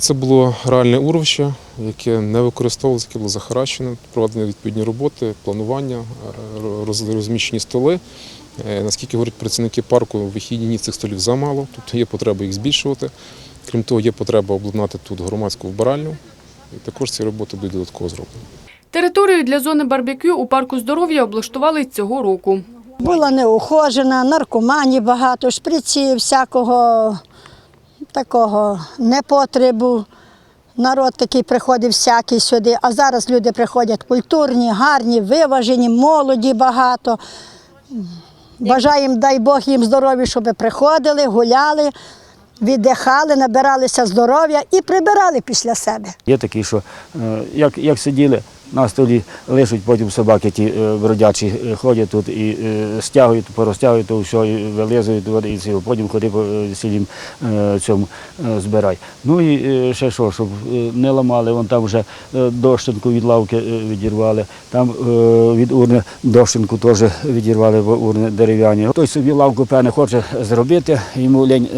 Це було реальне урвище, яке не використовувалося, яке було захаращене, проведені відповідні роботи, планування, розміщені столи. Е, Наскільки говорять працівники парку, в вихідні дні цих столів замало, тобто є потреба їх збільшувати. Крім того, є потреба обладнати тут громадську вбиральню, і також ці роботи будуть додатково зроблені. Територію для зони барбекю у парку здоров'я облаштували цього року. Була неухожена, наркоманів багато, шприців, всякого такого непотребу. Народ такий приходив всякий сюди, а зараз люди приходять культурні, гарні, виважені, молоді багато. Бажаємо, дай Бог їм здоров'я, щоб приходили, гуляли, віддихали, набиралися здоров'я і прибирали після себе. Є такі, що е, як, як сиділи на столі, лишуть, потім собаки ті е, бродячі е, ходять тут і е, стягують, порозтягують то все, і вилизують, і цього, потім ходи по сілім цьому збирай. Ну і ще що, щоб не ламали, вон там вже дощинку від лавки відірвали, там від урни дощинку теж відірвали, урни дерев'яні. Той собі лавку певне хоче зробити, йому лень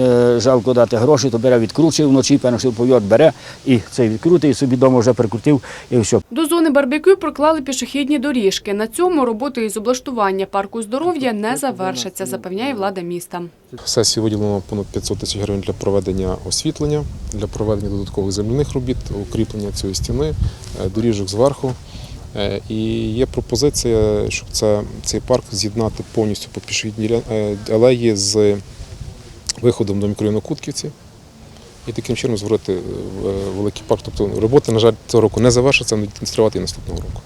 жалко дати гроші, то бере відкручує вночі, певно, що пов'ят бере і цей відкрутить, і собі вдома вже прикрутив і все. До зони барбекю проклали пішохідні доріжки. На цьому роботи із облаштування парку здоров'я не завершаться, запевняє влада міста. В сесії виділено понад 500 тисяч гривень для проведення освітлення, для проведення додаткових земляних робіт, укріплення цієї стіни, е, доріжок зверху. Е, І є пропозиція, щоб це, цей парк з'єднати повністю по пішохідній е, алеї з виходом до мікрорайону Кутківці. І таким чином зворити е, великий парк. Тобто роботи, на жаль, цього року не завершаться, але тривати і наступного року.